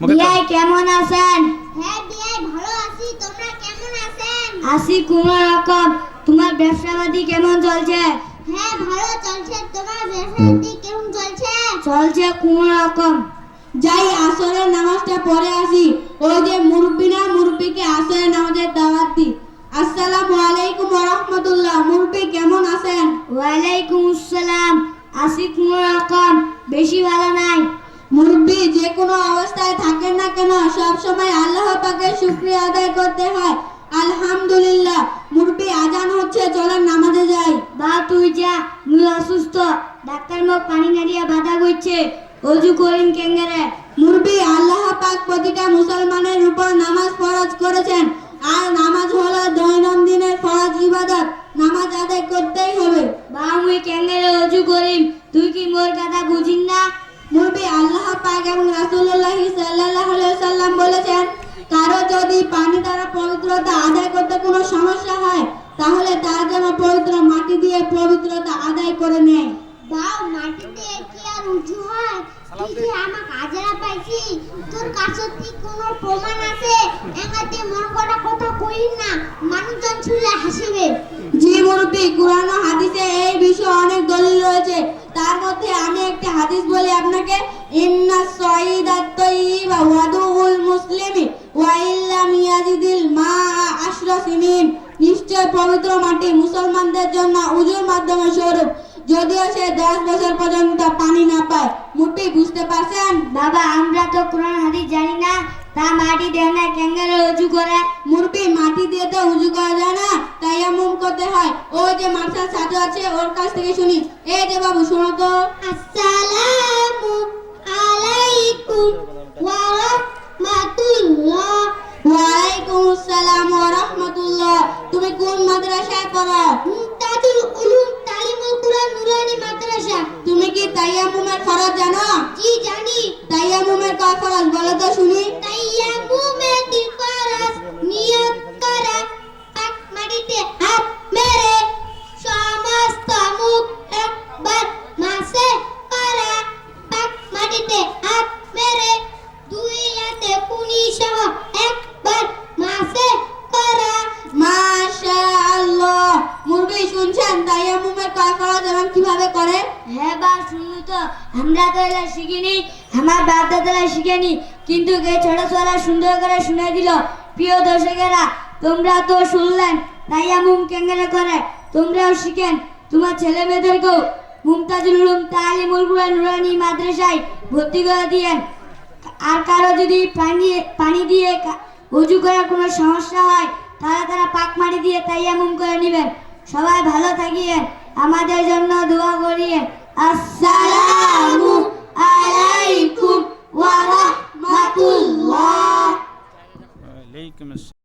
বিয়াই কেমন আছেন? হ্যাঁ বিয়াই ভালো আছি। তোমরা কেমন আছেন? আছি কোনো রকম। তোমার ব্যবসাবাদি কেমন চলছে? হ্যাঁ ভালো চলছে। তোমার ব্যবসাটি কেমন চলছে? চলছে কোনো রকম। যাই আসরের নামাজটা পড়ে আসি। ওই যে মুরব্বী না মুরব্বীকে আসরের নামাজের দাওয়াত দি আসসালামু আলাইকুম ওয়া রাহমাতুল্লাহ মুরব্বী কেমন আছেন? ওয়ালাইকুম আসসালাম। আছি কোনো রকম। বেশি ভালো মুরব্বী যে কোনো অবস্থায় থাকেন না কেন, সব সময় আল্লাহ পাকের শুকরিয়া আদায় করতে হয়। আলহামদুলিল্লাহ, মুরব্বী, আজান হচ্ছে, চলেন নামাজে যাই। বা, তুই যা মুই অসুস্থ, ডাক্তার মুখ পানি নাড়িয়া বাধা করছে অজু করিম কেঙ্গারে। মুরব্বী, আল্লাহ পাক প্রতিটা মুসলমানের উপর নামাজ ফরজ করেছেন। আর নামাজ হলো দৈনন্দিনের ফরজ ইবাদত নামাজ আদায় করতেই হবে বা মুই কেঙ্গারে অজু করিম তুই কি মোর কথা বুঝিন না মুরবি আল্লাহ পাক এবং রাসূলুল্লাহ সাল্লাল্লাহু আলাইহি সাল্লাম বলেছেন কারও যদি পানি দ্বারা পবিত্রতা আদায় করতে কোনো সমস্যা হয় তাহলে তার জন্য পবিত্র মাটি দিয়ে পবিত্রতা আদায় করে নেয়। বাও মাটিতে কি আর উঁচু হয়? তুই আমার কাজেরা পাইছি তোর কাছে কি কোনো প্রমাণ আছে? এঙ্গাতে মন করা কথা কইন না মানুষজন শুনলে হাসিবে। জি মুরব্বি কোরআন ও হাদিসে এই বিষয়ে অনেক দলিল রয়েছে। তার মধ্যে আমি একটা হাদিস বলি আপনাকে ইন্না সাইদাত তাইয়িবা ওয়াদুল মুসলিমি ওয়া ইল্লাম ইয়াজিদিল মা আশরা সিনিন নিশ্চয় পবিত্র মাটি মুসলমানদের জন্য উজুর মাধ্যমে স্বরূপ। যদিও সে দশ বছর পর্যন্ত পানি না পায়। মুরব্বি বুঝতে পারছেন? বাবা আমরা তো কোরআন হাদিস জানি না। তা মাটি দেয় না কেঙ্গারে অজু করে। মুরব্বি মাটি দিয়ে তো উজু করা যায় না। তাই এমন করতে হয়। ওই যে মার্শাল ছাত্র আছে ওর কাছ থেকে শুনি। এই যে বাবু শোনো তো। আসসালামু তাইয়ামুমের ফরজ জানো? জি জানি। তাইয়ামুমের কয় ফরজ বলো তো শুনি। তাইয়ামুমে দিল ফরজ নিয়ত করা। পাক মাটিতে হাত মেরে সমস্ত মুখ একবার মাসে করা। পাক মাটিতে হাত মেরে দুই হাতে কুনি সহ একবার মাসে করা। মাশাআল্লাহ। মুরবি শুনছেন? তাইয়ামুমের কয় ফরজ কীভাবে করে? হ্যাঁ বা শুনলু তো, আমরা তো এলা শিখিনি, আমার বাপ দাদারা শিখেনি, কিন্তু এই ছোট ছোটরা সুন্দর করে শুনে দিল, প্রিয় দর্শকেরা, তোমরা তো শুনলেন তাইয়া মুম কেঙ্গেরে করে, তোমরাও শিখেন, তোমার ছেলে মেয়েদেরকেও মুমতাজুল উলুম তালিমুল কুরআন নুরানি মাদ্রাসায় ভর্তি করে দিয়েন। আর কারও যদি পানি পানি দিয়ে উজু করার কোনো সমস্যা হয়, তারা তারা পাক মারি দিয়ে তাইয়ামুম করে নেবেন। সবাই ভালো থাকিয়েন। আমাদের জন্য দোয়া করি আসসালামু আলাইকুম ওয়া রাহমাতুল্লাহ।